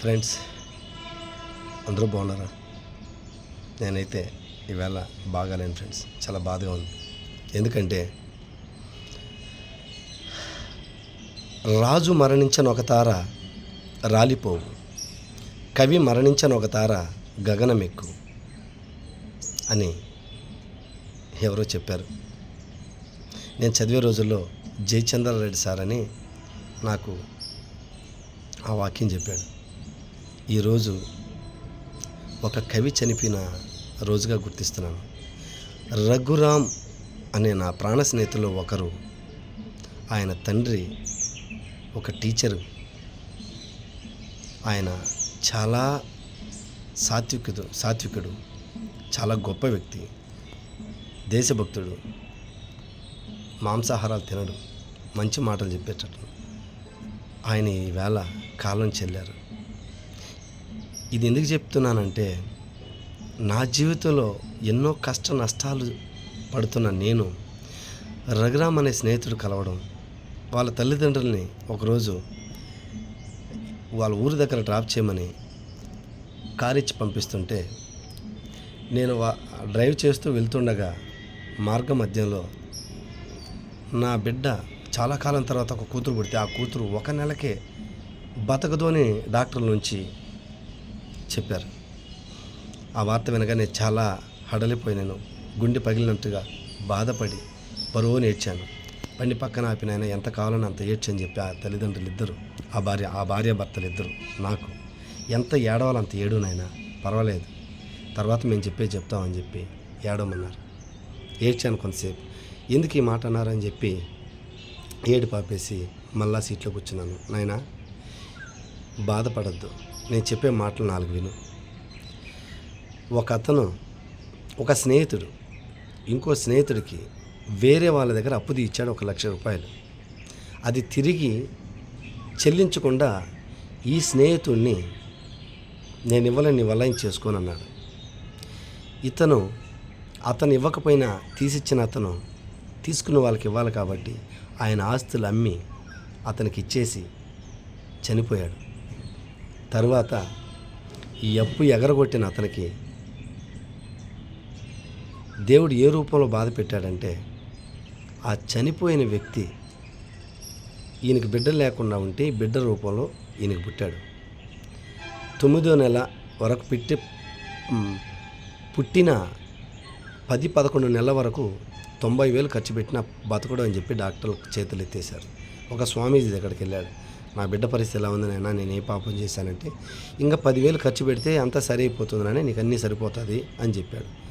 Friends అందరూ బాగున్నారా? నేనైతే ఈవేళ బాగాలేను ఫ్రెండ్స్ చాలా బాధగా ఉంది. ఎందుకంటే రాజు మరణించని ఒక తార రాలిపోవు. కవి మరణించని ఒక తార గగనమెక్కు అని ఎవరో చెప్పారు. నేను చదివే రోజుల్లో జయచంద్రారెడ్డి సార్ అని నాకు ఆ వాక్యం చెప్పాడు. ఈరోజు ఒక కవి చనిపోయిన రోజుగా గుర్తిస్తున్నాను. రఘురామ్ అనే నా ప్రాణ స్నేహితులు ఒకరు ఆయన తండ్రి ఒక టీచరు. ఆయన చాలా సాత్వికుడు సాత్వికుడు చాలా గొప్ప వ్యక్తి దేశభక్తుడు మాంసాహారాలు తినడు మంచి మాటలు చెప్పేటట్టు. ఆయన ఈవేళ కాలం చెల్లారు. ఇది ఎందుకు చెప్తున్నానంటే నా జీవితంలో ఎన్నో కష్ట నష్టాలు పడుతున్న నేను రఘురామ్ అనే స్నేహితుడు కలవడం వాళ్ళ తల్లిదండ్రుల్ని ఒకరోజు వాళ్ళ ఊరి దగ్గర డ్రాప్ చేయమని కారు ఇచ్చి పంపిస్తుంటే నేను వా డ్రైవ్ చేస్తూ వెళ్తుండగా మార్గ మధ్యంలో నా బిడ్డ చాలా కాలం తర్వాత ఒక కూతురు పుడితే ఆ కూతురు ఒక నెలకే బతకదు అని డాక్టర్ల నుంచి చెప్పారు. ఆ వార్త వినగానే చాలా హడలిపోయినాను. గుండె పగిలినట్టుగా బాధపడి బరువుని ఏడ్చాను. బండి పక్కన ఆపిన ఆయన ఎంత కావాలని అంత ఏడ్చని చెప్పి ఆ తల్లిదండ్రులు ఇద్దరు ఆ భార్య ఆ భార్య భర్తలు ఇద్దరు నాకు ఎంత ఏడవాలంత అంత ఏడు నాయన పర్వాలేదు. తర్వాత మేము చెప్పే చెప్తామని చెప్పి ఏడవమన్నారు. ఏడ్చాను కొంతసేపు. ఎందుకు ఈ మాట అన్నారని చెప్పి ఏడు పాపేసి మళ్ళా సీట్లో కూర్చున్నాను. నాయనా బాధపడద్దు. నేను చెప్పే మాటలు నాలుగు విను. ఒక అతను ఒక స్నేహితుడు ఇంకో స్నేహితుడికి వేరే వాళ్ళ దగ్గర అప్పు ఇచ్చాడు ఒక లక్ష రూపాయలు. అది తిరిగి చెల్లించకుండా ఈ స్నేహితుడిని నేను ఇవ్వలేని వల్ల చేసుకోను అన్నాడు ఇతను అతను ఇవ్వకపోయినా తీసిచ్చిన అతను తీసుకున్న వాళ్ళకి ఇవ్వాలి కాబట్టి ఆయన ఆస్తులు అమ్మి అతనికి ఇచ్చేసి చనిపోయాడు. తర్వాత ఈ అప్పు ఎగరగొట్టిన అతనికి దేవుడు ఏ రూపంలో బాధ పెట్టాడంటే ఆ చనిపోయిన వ్యక్తి ఈయనకి బిడ్డ లేకుండా ఉంటే బిడ్డ రూపంలో ఈయనకి పుట్టాడు. తొమ్మిదో నెల వరకు పెట్టి పుట్టిన పది పదకొండు నెలల వరకు తొంభై వేలు ఖర్చు పెట్టిన బతకడం అని చెప్పి డాక్టర్లు చేతులు ఎత్తేశారు ఒక స్వామీజీ దగ్గరికి వెళ్ళాడు. నా బిడ్డ పరిస్థితి ఎలా ఉంది నాయనా? నేను ఏ పాపం చేశానంటే ఇంకా పదివేలు ఖర్చు పెడితే అంతా సరైపోతుందని నీకు అన్నీ సరిపోతుంది అని చెప్పాడు.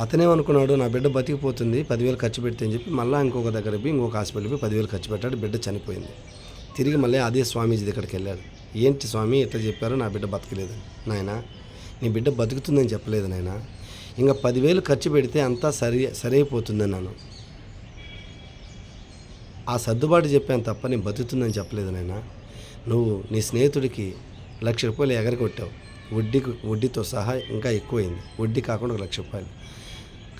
అతనేమనుకున్నాడు నా బిడ్డ బతికిపోతుంది పదివేలు ఖర్చు పెడితే అని చెప్పి మళ్ళీ ఇంకొక దగ్గర పోయి ఇంకొక హాస్పిటల్కి పోయి పదివేలు ఖర్చు పెట్టాడు బిడ్డ చనిపోయింది. తిరిగి మళ్ళీ అదే స్వామీజీ దగ్గరికి వెళ్ళాడు. ఏంటి స్వామి ఎట్లా చెప్పారు? నా బిడ్డ బతకలేదని. నాయనా నీ బిడ్డ బతుకుతుందని చెప్పలేదు నాయనా. ఇంకా పదివేలు ఖర్చు పెడితే అంతా సరి సరైపోతుందని నన్ను ఆ సర్దుబాటు చెప్పాను తప్ప నేను బతుకుతుందని చెప్పలేదు నాయన. నువ్వు నీ స్నేహితుడికి లక్ష రూపాయలు ఎగరగొట్టావు. వడ్డీకి వడ్డీతో సహా ఇంకా ఎక్కువైంది. వడ్డీ కాకుండా ఒక లక్ష రూపాయలు.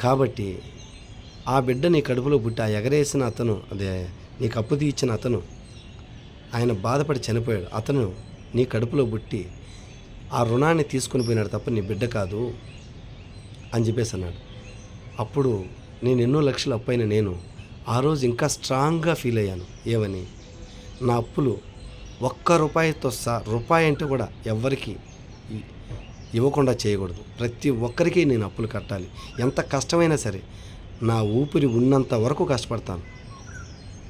కాబట్టి ఆ బిడ్డ నీ కడుపులో పుట్టి ఆ ఎగరేసిన అతను అదే నీకు అప్పు తీర్చిన అతను ఆయన బాధపడి చనిపోయాడు. అతను నీ కడుపులో పుట్టి ఆ రుణాన్ని తీసుకుని పోయినాడు తప్ప నీ బిడ్డ కాదు అని చెప్పేసి అన్నాడు. అప్పుడు నేను ఎన్నో లక్షలు అప్పైన నేను ఆ రోజు ఇంకా స్ట్రాంగ్గా ఫీల్ అయ్యాను. ఏమని? నా అప్పులు ఒక్క రూపాయితో సహా రూపాయి అంటే కూడా ఎవ్వరికి ఇవ్వకుండా చేయకూడదు. ప్రతి ఒక్కరికి నేను అప్పులు కట్టాలి. ఎంత కష్టమైనా సరే నా ఊపిరి ఉన్నంత వరకు కష్టపడతాను.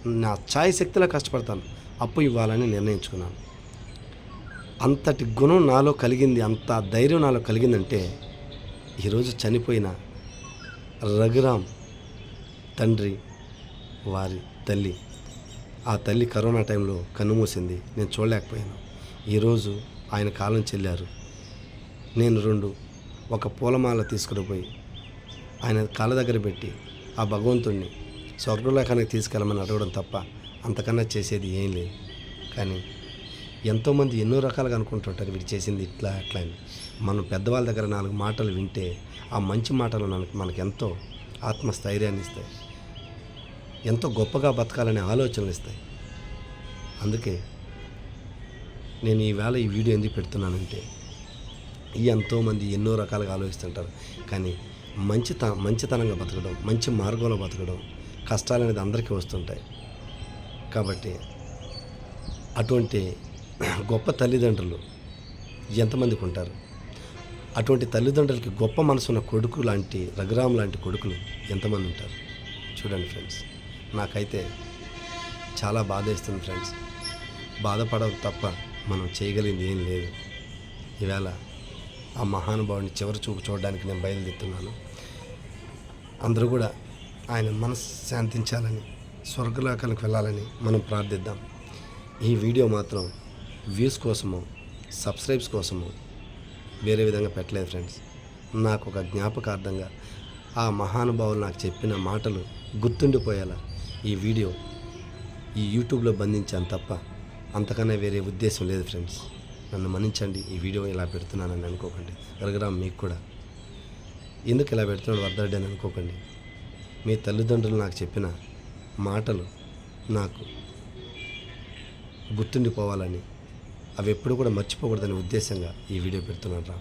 నా ఛాయ్ శక్తిలో కష్టపడతాను. అప్పు ఇవ్వాలని నిర్ణయించుకున్నాను. అంతటి గుణం నాలో కలిగింది అంత ధైర్యం నాలో కలిగిందంటే ఈరోజు చనిపోయిన రఘురామ్ తండ్రి వారి తల్లి. ఆ తల్లి కరోనా టైంలో కన్నుమూసింది. నేను చూడలేకపోయాను. ఈరోజు ఆయన కాలం చెల్లారు. నేను రెండు ఒక పూలమాల తీసుకుని పోయి ఆయన కాళ్ళ దగ్గర పెట్టి ఆ భగవంతుణ్ణి స్వర్గలోకానికి తీసుకెళ్ళమని అడగడం తప్ప అంతకన్నా చేసేది ఏం లేదు. కానీ ఎంతోమంది ఎన్నో రకాలుగా అనుకుంటుంటారు వీడు చేసింది ఇట్లా అట్లా అని. మనం పెద్దవాళ్ళ దగ్గర నాలుగు మాటలు వింటే ఆ మంచి మాటలు మనకు మనకెంతో ఆత్మస్థైర్యాన్ని ఇస్తాయి. ఎంతో గొప్పగా బతకాలనే ఆలోచనలు ఇస్తాయి. అందుకే నేను ఈవేళ ఈ వీడియో ఎందుకు పెడుతున్నానంటే ఈ ఎంతోమంది ఎన్నో రకాలుగా ఆలోచిస్తుంటారు. కానీ మంచిత మంచితనంగా బతకడం మంచి మార్గంలో బతకడం కష్టాలు అనేది అందరికీ వస్తుంటాయి. కాబట్టి అటువంటి గొప్ప తల్లిదండ్రులు ఎంతమందికి ఉంటారు? అటువంటి తల్లిదండ్రులకి గొప్ప మనసున్న కొడుకు లాంటి రఘురామ్ లాంటి కొడుకులు ఎంతమంది ఉంటారు? చూడండి ఫ్రెండ్స్. నాకైతే చాలా బాధ వేస్తుంది ఫ్రెండ్స్. బాధపడదు తప్ప మనం చేయగలిగింది ఏం లేదు. ఈవేళ ఆ మహానుభావుని చివరి చూపు చూడడానికి నేను బయలుదేరుతున్నాను. అందరూ కూడా ఆయన మనసు శాంతించాలని స్వర్గలోకానికి వెళ్ళాలని మనం ప్రార్థిద్దాం. ఈ వీడియో మాత్రం వ్యూస్ కోసమో సబ్స్క్రైబ్స్ కోసమో వేరే విధంగా పెట్టలేదు ఫ్రెండ్స్. నాకు ఒక జ్ఞాపకార్థంగా ఆ మహానుభావులు నాకు చెప్పిన మాటలు గుర్తుండిపోయేలా ఈ వీడియో ఈ యూట్యూబ్లో బంధించాను తప్ప అంతకన్నా వేరే ఉద్దేశం లేదు ఫ్రెండ్స్. నన్ను మన్నించండి ఈ వీడియో ఇలా పెడుతున్నానని అనుకోకండి. గరగరాం మీకు కూడా. ఎందుకు ఇలా పెడుతున్నాడు వర్ధడ్డి అని అనుకోకండి. మీ తల్లిదండ్రులు నాకు చెప్పిన మాటలు నాకు గుర్తుండిపోవాలని అవి ఎప్పుడు కూడా మర్చిపోకూడదనే ఉద్దేశంగా ఈ వీడియో పెడుతున్నాను రా.